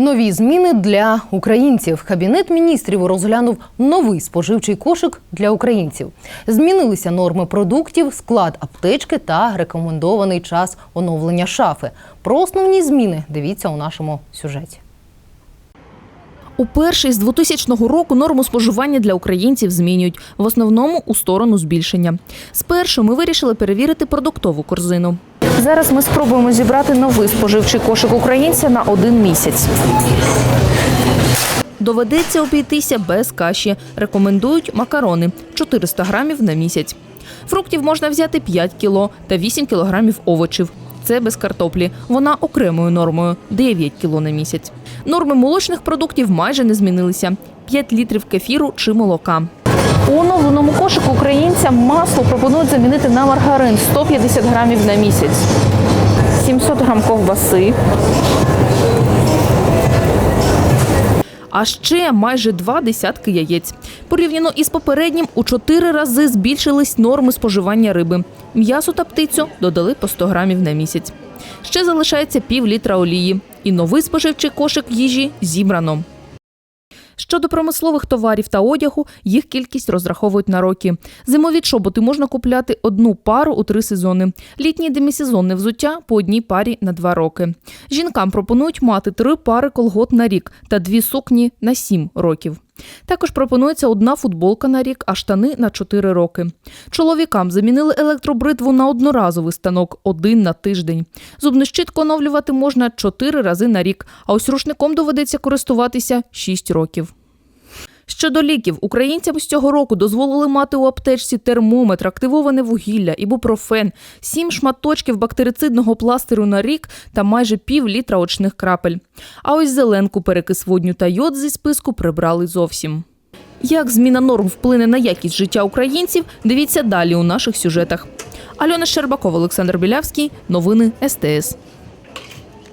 Нові зміни для українців. Кабінет міністрів розглянув новий споживчий кошик для українців. Змінилися норми продуктів, склад аптечки та рекомендований час оновлення шафи. Про основні зміни дивіться у нашому сюжеті. Уперше з 2000 року норму споживання для українців змінюють, в основному у сторону збільшення. Спершу ми вирішили перевірити продуктову корзину. Зараз ми спробуємо зібрати новий споживчий кошик українця на один місяць. Доведеться обійтися без каші. Рекомендують макарони 400 грамів на місяць. Фруктів можна взяти 5 кіло та 8 кілограмів овочів. Це без картоплі. Вона окремою нормою 9 кіло на місяць. Норми молочних продуктів майже не змінилися: 5 літрів кефіру чи молока. У оновленому кошику українцям масло пропонують замінити на маргарин 150 грамів на місяць, 700 грам ковбаси. А ще майже два десятки яєць. Порівняно із попереднім у чотири рази збільшились норми споживання риби. М'ясо та птицю додали по 100 грамів на місяць. Ще залишається пів літра олії. І новий споживчий кошик їжі зібрано. Щодо промислових товарів та одягу, їх кількість розраховують на роки. Зимові чоботи можна купляти одну пару у три сезони. Літнє демісезонне взуття по одній парі на два роки. Жінкам пропонують мати три пари колгот на рік та дві сукні на сім років. Також пропонується одна футболка на рік, а штани на 4 роки. Чоловікам замінили електробритву на одноразовий станок один на тиждень. Зубну щітку оновлювати можна 4 рази на рік, а ось рушником доведеться користуватися 6 років. Щодо ліків, українцям з цього року дозволили мати у аптечці термометр, активоване вугілля, ібупрофен, сім шматочків бактерицидного пластиру на рік та майже пів літра очних крапель. А ось зеленку, перекис водню та йод зі списку прибрали зовсім. Як зміна норм вплине на якість життя українців, дивіться далі у наших сюжетах. Альона Щербакова, Олександр Білявський. Новини СТС.